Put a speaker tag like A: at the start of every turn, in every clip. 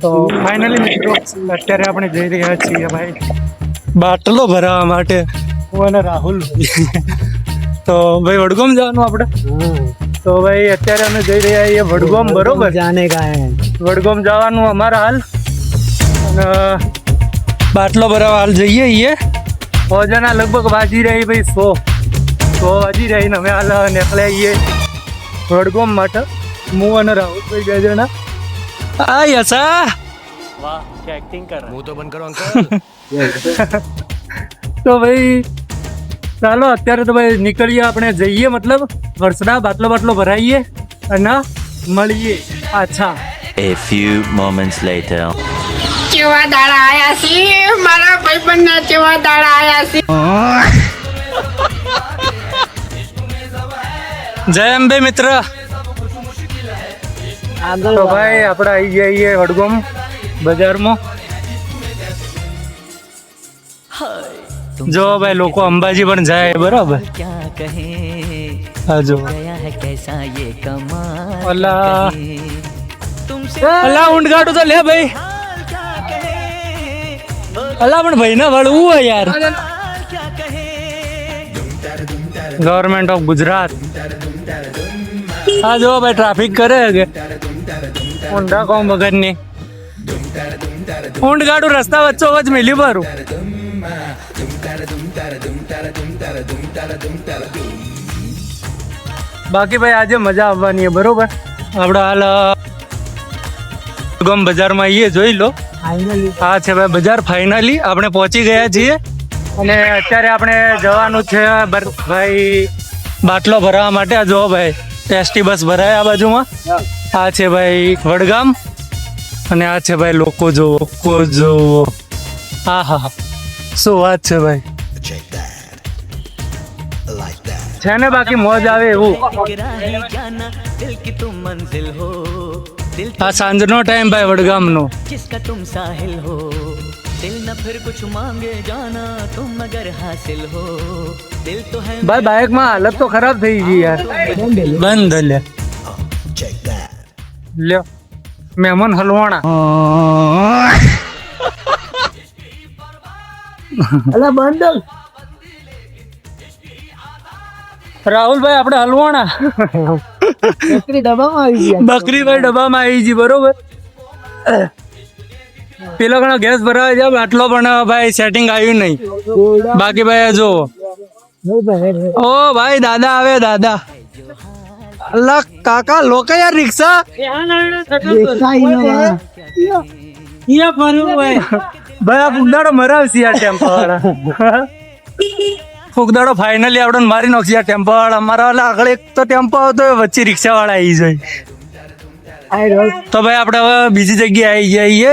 A: તો ફાઇનલી મિત્રો અત્યારે આપણે જઈ રહ્યા છીએ ભાઈ. બાટલો ભરાવા માટે. હું અને રાહુલ. તો ભાઈ વડગામ જવાનું આપણે? તો ભાઈ અત્યારે અમે જઈ રહ્યા છીએ વડગામ બરોબર?
B: જાને કાંઈ.
A: વડગામ જવાનું અમારા હાલ. અને બાટલો ભરાવા હાલ જઈએ છીએ ફોજના લગભગ વાજી રહી ભાઈ સો. સો વાજી રહી ને અમે હાલ નીકળ્યા છીએ વડગામ માટે. હું અને રાહુલ રાહુલભાઈ બે જણા. આ યસા
C: मुंह तो बंद करो अंकल
A: તો ભાઈ ચાલો અત્યારે તો ભાઈ નીકળીએ આપણે જઈએ મતલબ વરસડા બાટલો બાટલો ભરાઈએ અને મળીએ પાછા
D: A few moments later.
E: કેવા દાડા આયા છે મારા ભાઈબંધના કેવા દાડા આયા છે
A: જય અંબે મિત્ર આગળ તો ભાઈ આપણે આવી જઈએ વડગામ બજારમાં. જો ભાઈ લોકો અંબાજી પણ જાય બરાબર. હા જો. અલા અલા ઊંડગાટું તો લે ભાઈ. અલા પણ ભાઈ ના વળવું હોય યાર. ગવર્મેન્ટ ઓફ ગુજરાત હા જો ભાઈ ટ્રાફિક કરે કે? ઊંડા કોમ વગરની. ઊંડ ગાડું રસ્તા વચ્ચો વચ મિલ્યું ભરું બાકી ભાઈ આજે મજા આવવાની છે બરોબર? આપણે હાલ ગમ બજારમાં આવીએ જોઈ લો. હા છે ભાઈ બજાર ફાઇનલી આપણે પહોંચી ગયા છીએ. અને અત્યારે આપણે જવાનું છે ભાઈ બાટલો ભરાવા માટે. આ જો ભાઈ ટેસ્ટી બસ ભરાય આ બાજુમાં. આ છે ભાઈ વડગામ અને આ છે ભાઈ લોકો જોવો કો જોવો. હા હા શું વાત છે ભાઈ? છે ને બાકી મોજ આવે એવું. આ સાંજનો ટાઈમ ભાઈ વડગામનો. ભાઈ બાઇકમાં હાલત તો ખરાબ થઈ ગઈ યાર બંધ લે લ્યો. મહેમાન હલવાણા.
B: અલા બંડલ
A: રાહુલભાઈ આપણે હલવાણા.
B: બકરી દબામાં આવી ગયા.
A: બકરીભાઈ ડબ્બામાં આવી ગઈ બરોબર? પેલો ઘણો ગેસ ભરાવા જાવ આટલો પણ ભાઈ સેટિંગ આવ્યું નહીં. બાકી ભાઈ જો ઓ ભાઈ દાદા આવે દાદા. અલ્લા કાકા લોકો યાર રિક્ષા? ભાઈ. ભાઈ આ ફુગદાડો મરાવશે યાર ટેમ્પો વાળા. ફુગદાડો ફાઇનલી આપણે મારી નાખશે યાર ટેમ્પો વાળા. મારા વાળા આગળ એક તો ટેમ્પો આવતો હોય, વચ્ચે રિક્ષા વાળા આવી જાય. તો ભાઈ આપણે હવે બીજી જગ્યાએ આવી જઈએ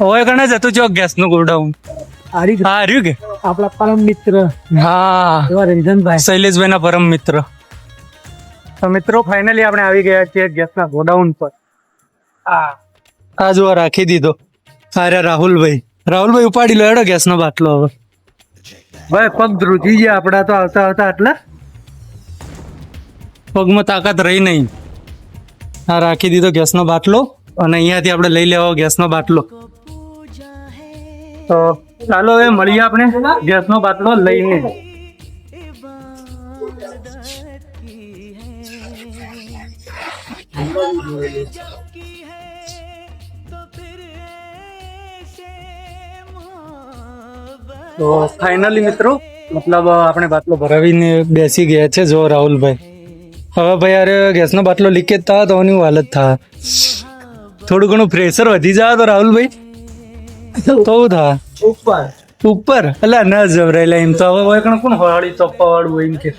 A: હવે કણે જતું ચોક ગેસનું ગોડાઉન
B: હારી
A: હા રહ્યું કે?
B: આપણા પરમ મિત્ર.
A: હા.
B: રંજનભાઈ.
A: શૈલેષભાઈ ના પરમ મિત્ર. તો મિત્રો ફાઇનલી આપણે આવી ગયા છીએ ગેસના ગોડાઉન પર. આ આ જો રાખી દીધો. અરે રાહુલભાઈ. રાહુલભાઈ ઉપાડી લો એડો ગેસનો બાટલો હવે. ભાઈ પગ ધ્રુજી ગયા આપણા તો આવતા આવતા આટલા. પગમાં તાકાત રહી નહીં. આ રાખી દીધો ગેસનો બાટલો અને અહીંયાથી આપણે લઈ લેવો ગેસનો બાટલો. તો ચાલો હવે મળીએ આપણે ગેસનો બાટલો લઈને. તો ફાઇનલી મિત્રો મતલબ આપણે બાટલો ભરાવીને બેસી ગયા છે જો રાહુલભાઈ. હવે ભાઈ અરે ગેસનો બાટલો લીકેજ થાય તો એની હાલત થા. થોડું ઘણું પ્રેશર વધી જાય તો રાહુલભાઈ. તો થા?
B: ઉપર.
A: ઉપર? એટલે ના જવરાયેલા એમ તો. હવે કોણ હળી ચોપ્પા વાળું હોય એમ કે.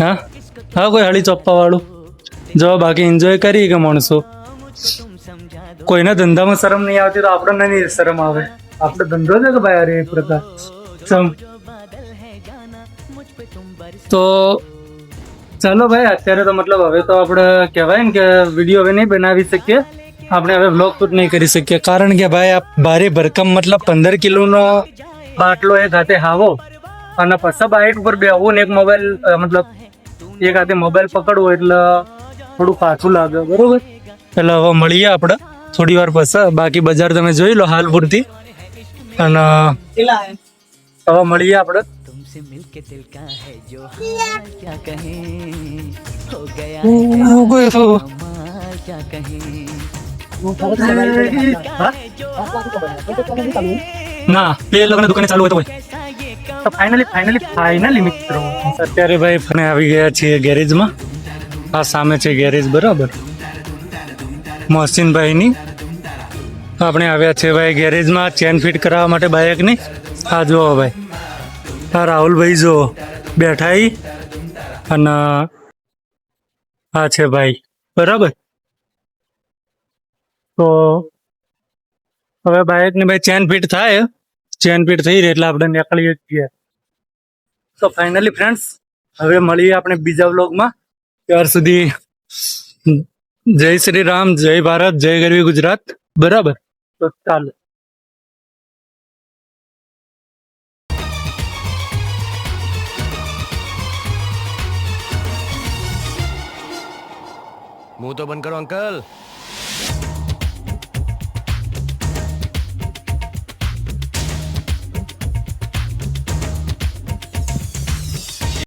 A: હા? હા કોઈ હળી ચોપ્પા વાળું જો બાકી એન્જોય કરી કે માણસો? કોઈના ધંધામાં શરમ નહીં આવતી તો આપણને નહીં શરમ આવે. આપણો ધંધો છે કે ભાઈ, અરે એક પ્રકાર તો ચાલો ભાઈ, અત્યારે તો મતલબ હવે તો આપણે કહેવાય ને કે વીડિયો હવે નહીં બનાવી શકીએ. આપણે હવે વ્લોગ શૂટ નહીં કરી શકીએ. કારણ કે ભાઈ, આ ભારે ભરકમ મતલબ પંદર કિલોનો બાટલો એક હાથે હાવો. અને પછી બાઇટ ઉપર બેહવું ને એક મોબાઈલ મતલબ એક હાથે મોબાઈલ પકડવો એટલે થોડું પાછું લાગે બરોબર એટલે હવે મળીએ આપણે થોડી વાર પછી બાકી બજાર તમે જોઈ લો હાલ પૂરતી અને હવે મળીએ આપણે
F: तुमसे मिलके दिल का है जो हाल क्या कहें हो गया है कमाल क्या कहें
A: ના બે લોકોને દુકાને ચાલુ હોય તો હોય તો ફાઇનલી ફાઇનલી ફાઇનલી મિત્રો અત્યારે ભાઈ ફને આવી ગયા છીએ ગેરેજમાં આ સામે છે ગેરેજ, બરાબર? મોહસિનભાઈની. આપણે આવ્યા છે ભાઈ ગેરેજમાં, ચેન ફિટ કરાવવા માટે બાઇકની આ જુઓ ભાઈ. આ રાહુલભાઈ જુઓ બેઠા અને આ છે ભાઈ, બરાબર? તો હવે બાઇકને ભાઈ ચેન ફિટ થાય. ચેન ફિટ થઈ રહી એટલે આપણે નીકળીએ છીએ. તો ફાઇનલી ફ્રેન્ડ્સ, હવે મળીએ આપણે બીજા વ્લોગમાં. ત્યાર સુધી જય શ્રી રામ જય ભારત જય ગરવી ગુજરાત બરાબર તો ચાલો
C: मुंह तो बंद करो अंकल